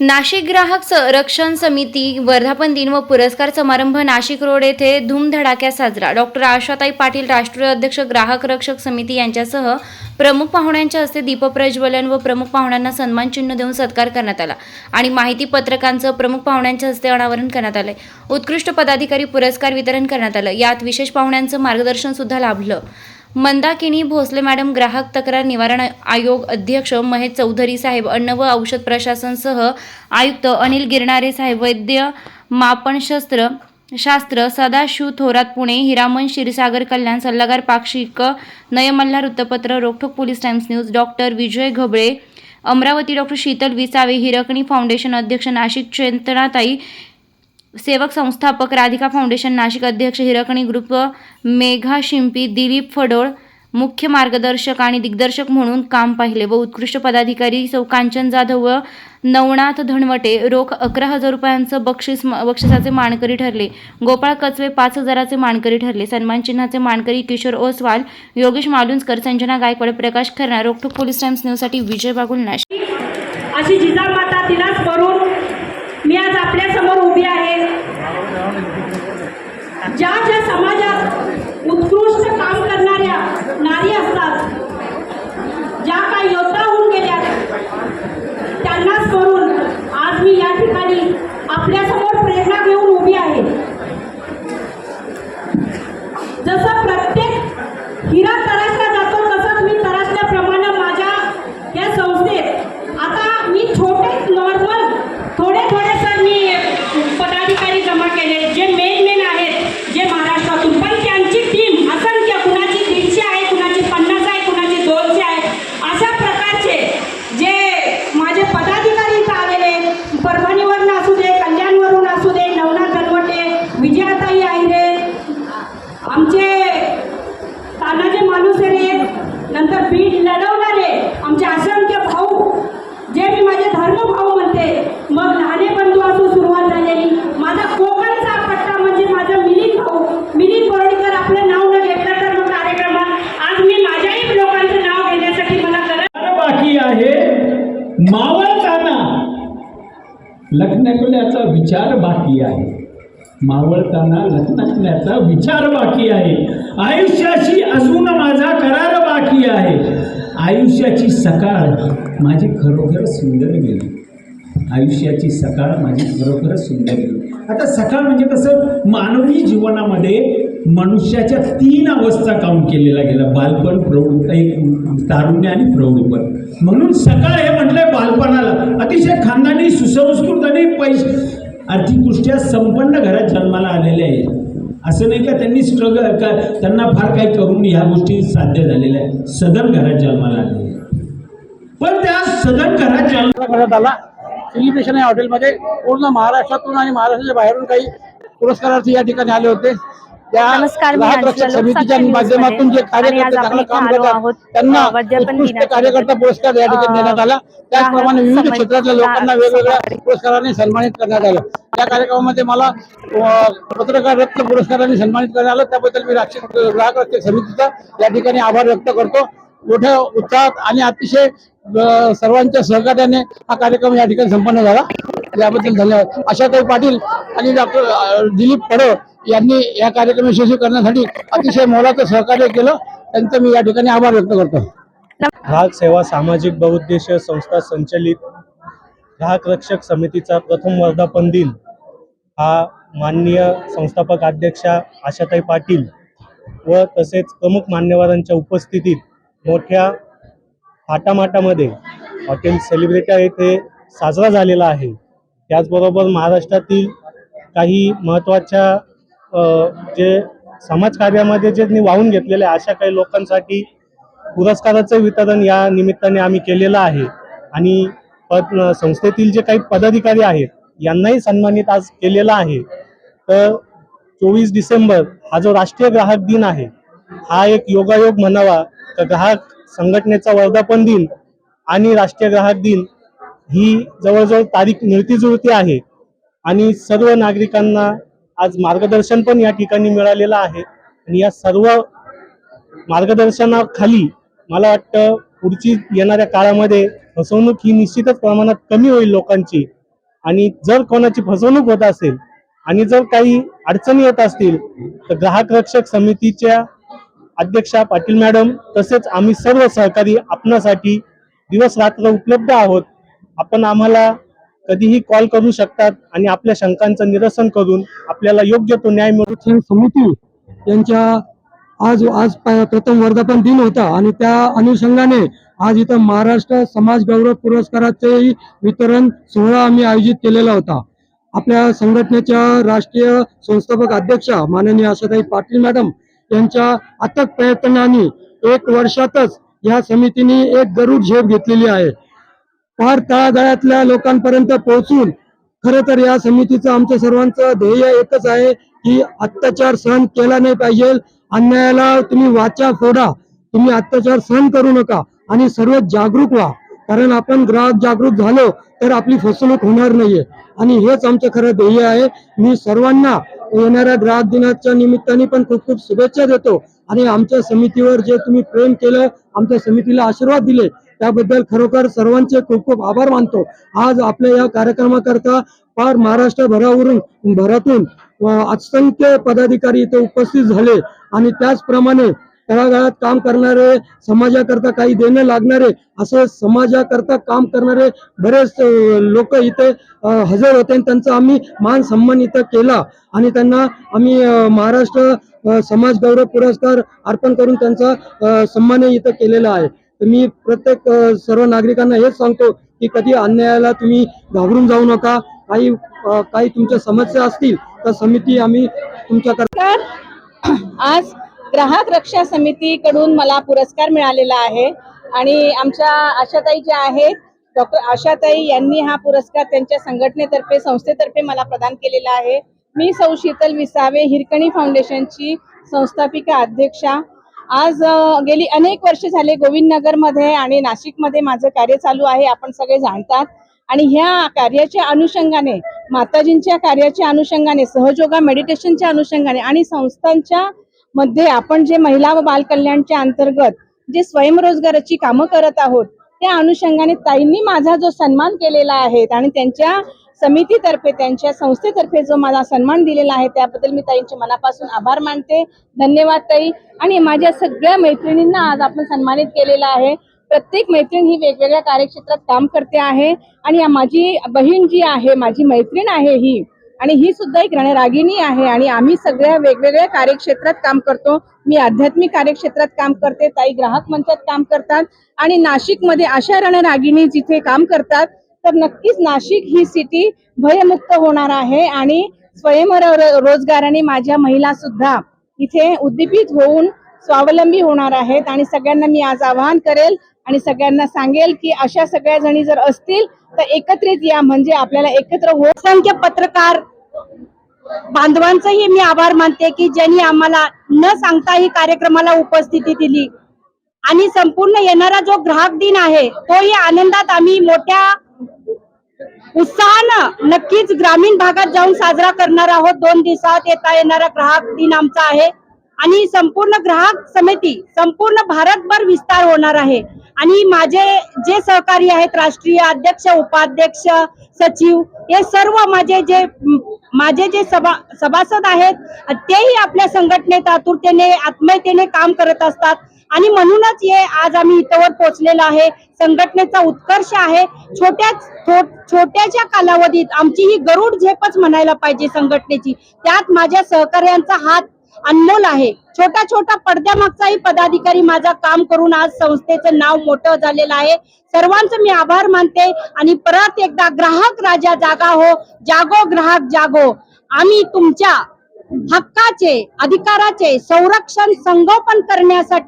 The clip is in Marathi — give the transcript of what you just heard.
नाशिक ग्राहक संरक्षण समिती वर्धापन दिन व पुरस्कार समारंभ नाशिक रोड येथे धूमधडाक्यात साजरा. डॉक्टर आशाताई पाटील राष्ट्रीय अध्यक्ष ग्राहक रक्षक समिती यांच्यासह प्रमुख पाहुण्यांच्या हस्ते दीपप्रज्वलन व प्रमुख पाहुण्यांना सन्मान चिन्ह देऊन सत्कार करण्यात आला आणि माहिती पत्रकांचं प्रमुख पाहुण्यांच्या हस्ते अनावरण करण्यात आलंय. उत्कृष्ट पदाधिकारी पुरस्कार वितरण करण्यात आलं. यात विशेष पाहुण्यांचं मार्गदर्शन सुद्धा लाभलं. मंदाकिनी भोसले मॅडम ग्राहक तक्रार निवारण आयोग अध्यक्ष महेश चौधरी साहेब अन्न व औषध प्रशासनसह आयुक्त अनिल गिरणारे साहेब वैद्य मापनशास्त्र शास्त्र सदाशिव थोरात पुणे हिरामन क्षीरसागर कल्याण सल्लागार पाक्षिक नयमल्ला वृत्तपत्र रोखोक police Times News doctor Vijay Ghabale Amravati doctor Sheetal Visave Hirkani foundation अध्यक्ष नाशिक चेतनाताई सेवक संस्थापक राधिका फाउंडेशन नाशिक अध्यक्ष हिरकणी ग्रुप मेघा शिंपी दिलीप फडोळ मुख्य मार्गदर्शक आणि दिग्दर्शक म्हणून काम पाहिले व उत्कृष्ट पदाधिकारी सौ कांचन जाधव व नवनाथ धनवटे रोख अकरा हजार रुपयांचं बक्षीस बक्षिसाचे मानकरी ठरले. गोपाळ कचवे पाच हजाराचे मानकरी ठरले. सन्मान चिन्हाचे मानकरी किशोर ओसवाल योगेश मालुंजकर संजना गायकवाड प्रकाश खरना रोखोक पोलीस टाइम्स न्यूजसाठी विजय बागुल नाशिक. अशी जिजामाता तिलाच करून मी आज आपल्यासमोर उभी आहे. ज्या ज्या समाज उत्कृष्ट काम करणाऱ्या नारी असतात ज्या काही योद्धा होऊन गेल्या त्यांनाच करून आज मी या ठिकाणी आपल्यासमोर प्रेरणा घेऊन उभी आहे जसं प्रत्येक हिरा तरासला जातो तसंच मी तरासल्याप्रमाणे माझ्या या संस्थेत आता मी छोटे नॉर्मल थोडे थोडे सर मी पदाधिकारी जमा केले जे मेन मेन आहेत जे महाराष्ट्रातून पण त्यांची टीम असंख्य कुणाची दीडशे आहे कुणाची पन्नास आहे कुणाची दोनशे आहे अशा प्रकारचे जे माझे पदाधिकारी इथं आलेले परभणीवरून असू दे कल्याणवरून असू दे नवनाथ धनवटे विजयाताई आहिरे आमचे तानाजी मालुसरे नंतर बीड लढवणारे आमचे असंख्य भाऊ जे मी माझे धर्मभाऊ म्हणते मग लहाने बंधू असू सुरुवात झालेली माझा कोकणचा पट्टा म्हणजे माझं मिलिंद भाऊ मिलिंद बोर्डीकर आपलं नाव न घेतलं तर मग कार्यक्रमात आज मी माझ्याही लोकांचं नाव घेण्यासाठी मला करत बाकी आहे मावळताना लखनकल्याचा विचार बाकी आहे. मावळताना लखनकल्याचा विचार बाकी आहे. आयुष्याशी अजून माझा करार बाकी आहे. आयुष्याची सकाळ माझी खरोखर सुंदर गेली. आयुष्याची सकाळ माझी खरोखरच सुंदर गेली. आता सकाळ म्हणजे कसं? मानवी जीवनामध्ये मनुष्याच्या तीन अवस्था काउंट केलेला गेला बालपण प्रौढ एक तारुण्य आणि प्रौढपण. म्हणून सकाळ हे म्हटलंय बालपणाला. अतिशय खानदानी सुसंस्कृत आणि पैसे आर्थिकदृष्ट्या संपन्न घरात जन्माला आलेले आहे. असं नाही का त्यांनी स्ट्रगल का त्यांना फार काही करून ह्या गोष्टी साध्य झालेल्या आहेत. सदन घरात जन्माला आले पण त्या सदन घरात जन्माला घरात आला सेलिब्रेशन या हॉटेलमध्ये पूर्ण महाराष्ट्रातून आणि महाराष्ट्राच्या बाहेरून काही पुरस्कारार्थी या ठिकाणी आले होते. नमस्कार, मी समितीच्या माध्यमातून जे कार्यकर्ते चांगलं काम करतात. त्यांना उत्कृष्ट कार्यकर्ता पुरस्कार या ठिकाणी देण्यात आला. त्याचप्रमाणे विविध क्षेत्रातल्या लोकांना वेगवेगळ्या पुरस्काराने सन्मानित करण्यात आलं. त्या कार्यक्रमामध्ये मला पत्रकार रत्न पुरस्काराने सन्मानित करण्यात आलं. त्याबद्दल मी राक्षक ग्राहक रक्षक समितीचा या ठिकाणी आभार व्यक्त करतो. मोठ्या उत्साहात आणि अतिशय सर्वांच्या सहकार्याने हा कार्यक्रम या ठिकाणी संपन्न झाला. याबद्दल धन्यवाद. आशाताई पाटील आणि डॉक्टर दिलीप पडव यांनी या कार्यक्रम यशस्वी करण्यासाठी अतिशय मोलाचं सहकार्य केलं. त्यांचं मी या ठिकाणी आभार व्यक्त करतो. ग्राहक सेवा सामाजिक बहुउद्देशीय संस्था संचलित ग्राहक रक्षक समितीचा प्रथम वर्धापन दिन हा माननीय संस्थापक अध्यक्षा आशाताई पाटील व तसेच प्रमुख मान्यवरांच्या उपस्थितीत मोठ्या थाटामाटामध्ये हॉटेल सेलिब्रिटा येथे साजरा झालेला आहे. त्याचबरोबर महाराष्ट्रातील काही महत्त्वाच्या जे समाजकार्यामध्ये जे वाहून घेतलेले अशा काही लोकांसाठी पुरस्काराचं वितरण या निमित्ताने आम्ही केलेलं आहे. आणि पद संस्थेतील जे काही पदाधिकारी आहेत यांनाही सन्मानित आज केलेला आहे. तर चोवीस डिसेंबर हा जो राष्ट्रीय ग्राहक दिन आहे हा एक योगायोग म्हणावा. तर ग्राहक संघटनेचा वर्धापन दिन आणि राष्ट्रीय ग्राहक दिन ही जवळजवळ तारीख मिळती जुळती आहे. आणि सर्व नागरिकांना आज मार्गदर्शन पण या ठिकाणी मिळालेलं आहे. आणि या सर्व मार्गदर्शनाखाली मला वाटतं पुढची येणाऱ्या काळामध्ये फसवणूक ही निश्चितच प्रमाणात कमी होईल लोकांची. आणि जर कोणाची फसवणूक होत असेल आणि जर काही अडचणी येत असतील तर ग्राहक रक्षक समितीच्या अध्यक्षा पाटील मॅडम तसेच आम्ही सर्व सहकारी आपणासाठी दिवस रात्र उपलब्ध आहोत. आपण आम्हाला कधीही कॉल करू शकतात आणि आपल्या शंकांचं निरसन करून आपल्याला योग्य तो न्याय मिळू समिती यांच्या आज आज प्रथम वर्धापन दिन होता आणि त्या अनुषंगाने आज इथं महाराष्ट्र समाज गौरव पुरस्काराचेही वितरण सोहळा आम्ही आयोजित केलेला होता. आपल्या संघटनेच्या राष्ट्रीय संस्थापक अध्यक्षा माननीय आशाताई पाटील मॅडम यांच्या अथक प्रयत्नांनी एक वर्षातच या समितीने एक गरुड झेप घेतलेली आहे. फार तळागाळातल्या लोकांपर्यंत पोहोचून खरं तर या समितीचं आमच्या सर्वांचं ध्येय एकच आहे की अत्याचार सहन केला नाही पाहिजे. अन्यायाला तुम्ही वाचा फोडा. तुम्ही अत्याचार सहन करू नका आणि सर्व जागरूक व्हा. कारण आपण ग्राहक जागरूक झालो तर आपली फसवणूक होणार नाहीये. आणि हेच आमचं खरं ध्येय आहे. मी सर्वांना येणाऱ्या ग्राहक दिनाच्या निमित्ताने पण खूप खूप शुभेच्छा देतो. आणि आमच्या समितीवर जे तुम्ही प्रेम केलं आमच्या समितीला आशीर्वाद दिले त्याबद्दल खरोखर सर्वांचे खूप खूप आभार मानतो. आज आपल्या या कार्यक्रमाकरता फार महाराष्ट्र भरावरून भरातून असंख्य पदाधिकारी इथे उपस्थित झाले. आणि त्याचप्रमाणे तळागाळात काम करणारे समाजाकरता काही देणं लागणारे असं समाजाकरता काम करणारे बरेच लोक इथे हजर होते आणि त्यांचा आम्ही मान सन्मान इथं केला. आणि त्यांना आम्ही महाराष्ट्र समाज गौरव पुरस्कार अर्पण करून त्यांचा सन्मान इथं केलेला आहे. तर मी प्रत्येक सर्व नागरिकांना हेच सांगतो की कधी अन्यायाला तुम्ही घाबरून जाऊ नका. काही काही तुमच्या समस्या असतील तर समिती आम्ही तुमच्याकडे आज ग्राहक रक्षा समितीकडून मला पुरस्कार मिळालेला आहे आणि आमच्या आशाताई ज्या आहेत डॉक्टर आशाताई यांनी हा पुरस्कार त्यांच्या संघटनेतर्फे संस्थेतर्फे मला प्रदान केलेला आहे. मी सौ शीतल विसावे हिरकणी फाउंडेशनची संस्थापिका अध्यक्षा. आज गेली अनेक वर्ष झाले गोविंदनगरमध्ये आणि नाशिकमध्ये माझं कार्य चालू आहे आपण सगळे जाणतात. आणि ह्या कार्याच्या अनुषंगाने माताजींच्या कार्याच्या अनुषंगाने सहजोगा मेडिटेशनच्या अनुषंगाने आणि संस्थांच्या मध्ये आपण जे महिला व बालकल्याणच्या अंतर्गत जे स्वयंरोजगाराची कामं करत आहोत त्या अनुषंगाने ताईंनी माझा जो सन्मान केलेला आहे आणि त्यांच्या समितीतर्फे त्यांच्या संस्थेतर्फे जो मला सन्मान दिलेला आहे त्याबद्दल मी ताईंचे मनापासून आभार मानते. धन्यवाद ताई. आणि माझ्या सगळ्या मैत्रिणींना आज आपण सन्मानित केलेलं आहे. प्रत्येक मैत्रीण ही वेगवेगळ्या कार्यक्षेत्रात काम करते आहे. आणि माझी बहीण जी आहे माझी मैत्रीण आहे ही आणि ही सुद्धा एक रणरागिणी आहे. आणि आम्ही सगळ्या वेगवेगळ्या कार्यक्षेत्रात काम करतो. मी आध्यात्मिक कार्यक्षेत्रात काम करते ताई ग्राहक मंचात काम करतात. आणि नाशिकमध्ये अशा रणरागिणी जिथे काम करतात तर नक्कीच नाशिक ही सिटी भयमुक्त होणार आहे आणि स्वयं रोजगाराने माझ्या महिला सुद्धा इथे उद्दीपित होऊन स्वावलंबी होणार आहेत. आणि सगळ्यांना मी आज आवाहन करेल आणि सगळ्यांना सांगेल की अशा सगळ्या जणी जर असतील तर एकत्रित या म्हणजे आपल्याला एकत्र हो संख्य पत्रकार बांधवांचंही मी आभार मानते की ज्यांनी आम्हाला न सांगता ही कार्यक्रमाला उपस्थिती दिली. आणि संपूर्ण येणारा जो ग्राहक दिन आहे तोही आनंदात आम्ही मोठ्या उत्साहानं नक्कीच ग्रामीण भागात जाऊन साजरा करणार आहोत. दोन दिवसात येता येणारा ग्राहक दिन आमचा आहे. आणि संपूर्ण ग्राहक समिती संपूर्ण भारतभर विस्तार होणार आहे. आणि माझे जे सहकारी आहेत राष्ट्रीय अध्यक्ष उपाध्यक्ष सचिव हे सर्व माझे जे माझे जे सभा सभासद आहेत तेही आपल्या संघटनेत आतुरतेने आत्मीयतेने काम करत असतात. आणि म्हणूनच हे आज आम्ही इथवर पोहोचलेलो आहे. संघटनेचा उत्कर्ष आहे. छोट्या छो- कालावधीत आमची ही गरुड झेपच म्हणायला पाहिजे संघटनेची. त्यात माझ्या सहकार्यांचा हात अनमोल आहे. छोटा छोटा पडद्यामागचाही पदाधिकारी माझा काम करून आज संस्थेचं नाव मोठं झालेलं आहे. सर्वांचं मी आभार मानते आणि परत एकदा ग्राहक राजा जागा हो जागो ग्राहक जागो. आम्ही तुमच्या हक्काचे अधिकाराचे संरक्षण संगोपन करण्यासाठी